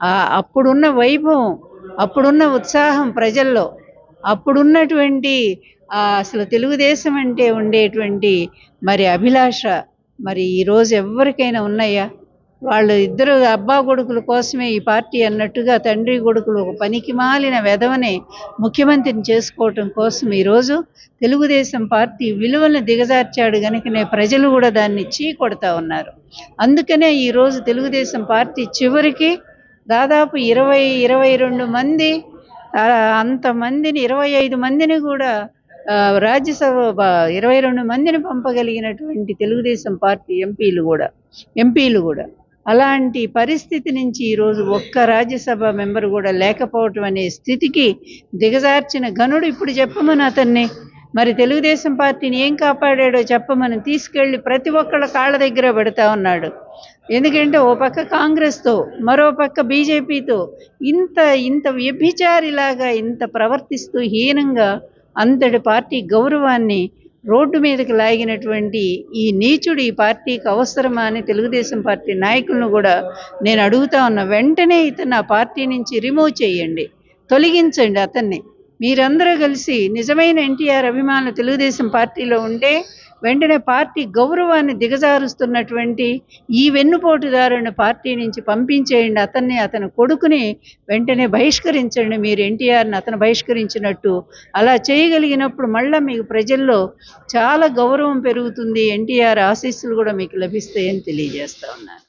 అప్పుడున్న వైభవం అప్పుడున్న ఉత్సాహం ప్రజల్లో అప్పుడున్నటువంటి అసలు తెలుగుదేశం అంటే ఉండేటువంటి మరి అభిలాష మరి ఈరోజు ఎవరికైనా ఉన్నాయా? వాళ్ళు ఇద్దరు అబ్బా కొడుకుల కోసమే ఈ పార్టీ అన్నట్టుగా తండ్రి కొడుకులు ఒక పనికి మాలిన వెధవని ముఖ్యమంత్రిని చేసుకోవటం కోసం ఈరోజు తెలుగుదేశం పార్టీ విలువలను దిగజార్చాడు కనుకనే ప్రజలు కూడా దాన్ని చీ కొడతా ఉన్నారు. అందుకనే ఈరోజు తెలుగుదేశం పార్టీ చివరికి దాదాపు ఇరవై ఇరవై రెండు మంది అంతమందిని ఇరవై ఐదు మందిని కూడా రాజ్యసభ ఇరవై రెండు మందిని పంపగలిగినటువంటి తెలుగుదేశం పార్టీ ఎంపీలు కూడా ఎంపీలు కూడా. అలాంటి పరిస్థితి నుంచి ఈరోజు ఒక్క రాజ్యసభ మెంబర్ కూడా లేకపోవటం అనే స్థితికి దిగజార్చిన గనుడు ఇప్పుడు చెప్పమని అతన్ని. మరి తెలుగుదేశం పార్టీని ఏం కాపాడాడో చెప్పమని. తీసుకెళ్ళి ప్రతి ఒక్కళ్ళ కాళ్ళ దగ్గర పెడతా ఉన్నాడు. ఎందుకంటే ఓ పక్క కాంగ్రెస్తో మరో పక్క బీజేపీతో ఇంత ఇంత వ్యభిచారిలాగా ఇంత ప్రవర్తిస్తూ హీనంగా అంతటి పార్టీ గౌరవాన్ని రోడ్డు మీదకి లాగినటువంటి ఈ నీచుడు ఈ పార్టీకి అవసరమా అని తెలుగుదేశం పార్టీ నాయకులను కూడా నేను అడుగుతా ఉన్నా. వెంటనే ఇతను ఆ పార్టీ నుంచి రిమూవ్ చేయండి. తొలగించండి అతన్ని. మీరందరూ కలిసి నిజమైన ఎన్టీఆర్ అభిమానులు తెలుగుదేశం పార్టీలో ఉంటే వెంటనే పార్టీ గౌరవాన్ని దిగజారుస్తున్నటువంటి ఈ వెన్నుపోటుదారుని పార్టీ నుంచి పంపించేయండి. అతన్ని అతని కొడుకుని వెంటనే బహిష్కరించండి. మీరు ఎన్టీఆర్ని అతను బహిష్కరించినట్టు అలా చేయగలిగినప్పుడు మళ్ళీ మీకు ప్రజల్లో చాలా గౌరవం పెరుగుతుంది. ఎన్టీఆర్ ఆశీస్సులు కూడా మీకు లభిస్తాయని తెలియజేస్తా ఉన్నాను.